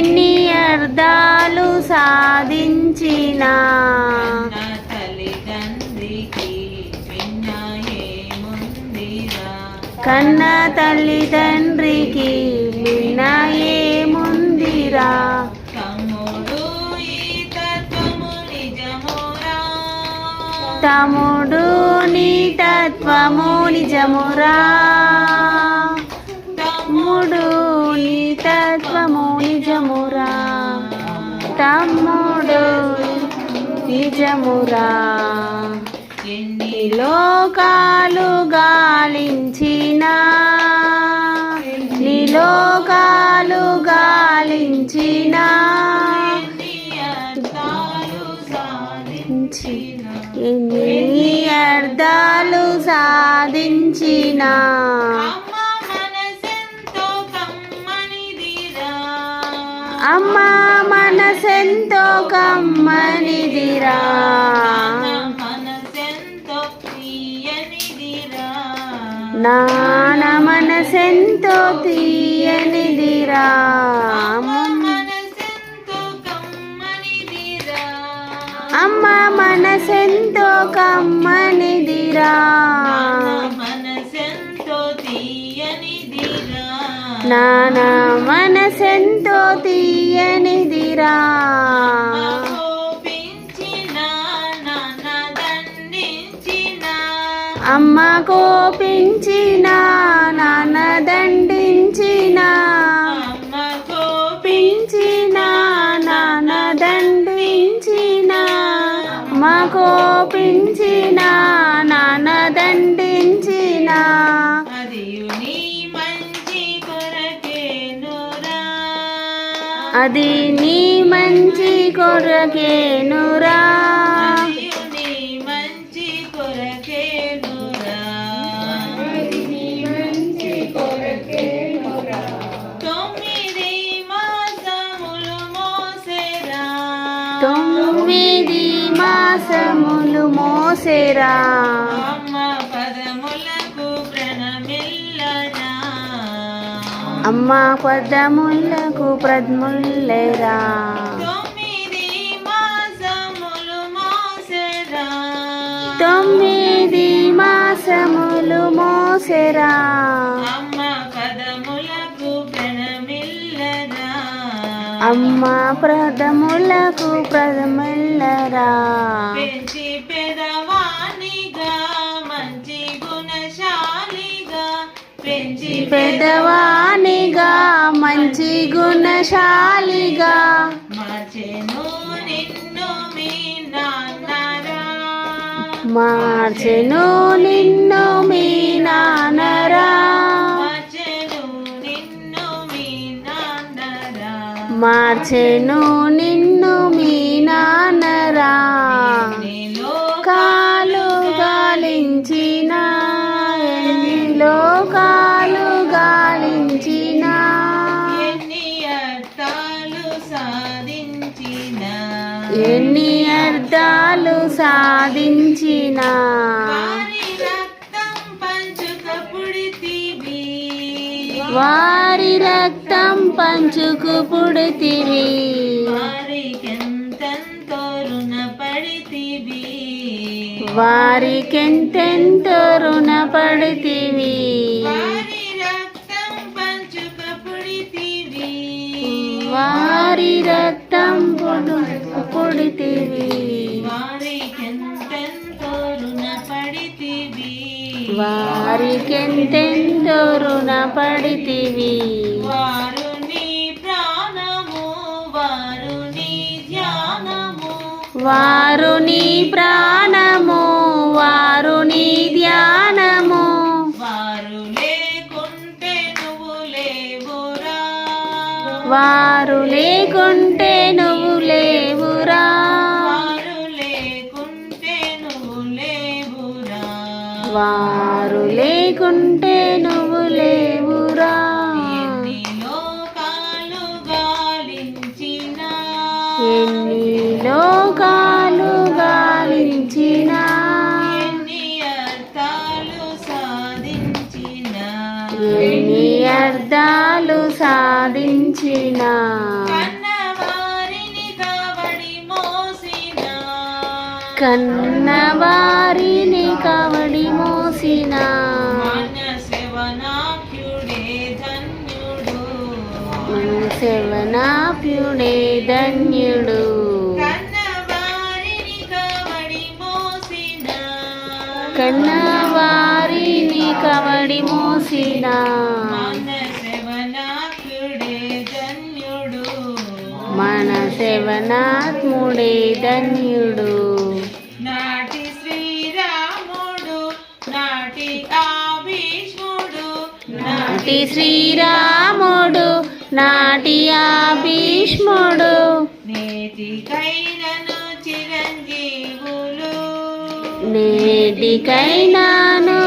ఎన్ని అర్థాలు సాధించిన. కన్న తల్లిదండ్రికి నిన్న ఏముందిరా? తమ్ముడు తత్వము నిజమురా తమ్ముడు నీ తత్వము నిజమురా. తమ్ముడు నీ తత్వ తమ్ముడు నిజమురా. ఎన్ని లోకాలు గాలించిన నీ లోకాలు గాలించిన ఎన్ని అర్థాలు సాధించిన అమ్మ మనసెంతో కమ్మనిదిరా. నాన్న మనసెంతో తీయనిదిరా. నాన మనసెంతో తీయనిదిరా అమ్మ మనసెంతో కమ్మనిదిరా. మనసెంతో తీయనిదిరా. నాన మనసెంతో తీయనిదిరా. కోపించిన అమ్మ కోపించిన నాన్న దండించిన. అమ్మ కోపి పించిన నాన్న దండించిన. అమ్మ కోపించిన నాన్న దండించిన. అది నీ మంచి కొరకేనురా. తొమ్మిది మాసములు మోసేరా. అమ్మ పదములకు ప్రద్ముల్లెరా తొమ్మిది మాసములు మోసేరా. అమ్మ ప్రదములకు ప్రదముల్లరా పెదవానిగా మంచి గుణశాలిగా. మార్చెను నిన్ను మీ నాన్నరా. మార్చెను నిన్ను మీ నాన్నరా. మార్చెను నిన్ను మీ నాన్నరా. మార్చెను నిన్ను మీ నాన్నరా. నీలో కాలు గాలించిన ఎన్ని లోకాలు ఎన్ని అర్థాలు సాధించిన. వారి రక్తం పంచుక పుడితివి వారికెంతెంతో రుణపడితివి వారి రక్తం పొడు పుడితివి వారికెంతెంతో రుణపడితివి. వారికెంతెంతో రుణపడితివి. వారు నీ ప్రాణము వారు నీ ధ్యానము. వారు నీ ప్రాణము వారు లేకుంటే నువ్వు లేవురా. వారు లేకుంటే నువ్వు లేవురా. ఎన్ని లోకాలు గాలించినా. ఎన్ని అర్థాలు సాధించినా. కన్నవారిని కవడి మోసిన. శవనాప్యుడే ధన్యుడు. కన్నవారిని కవడి మోసినా. మన శవనాత్ముడే ధన్యుడు. నాటి శ్రీరాముడు నాటి ఆభీష్ముడు నాటి శ్రీరాముడు నాటి ఆ భీష్ముడు నేటికైనను చిరంజీవులు. నేటికైనాను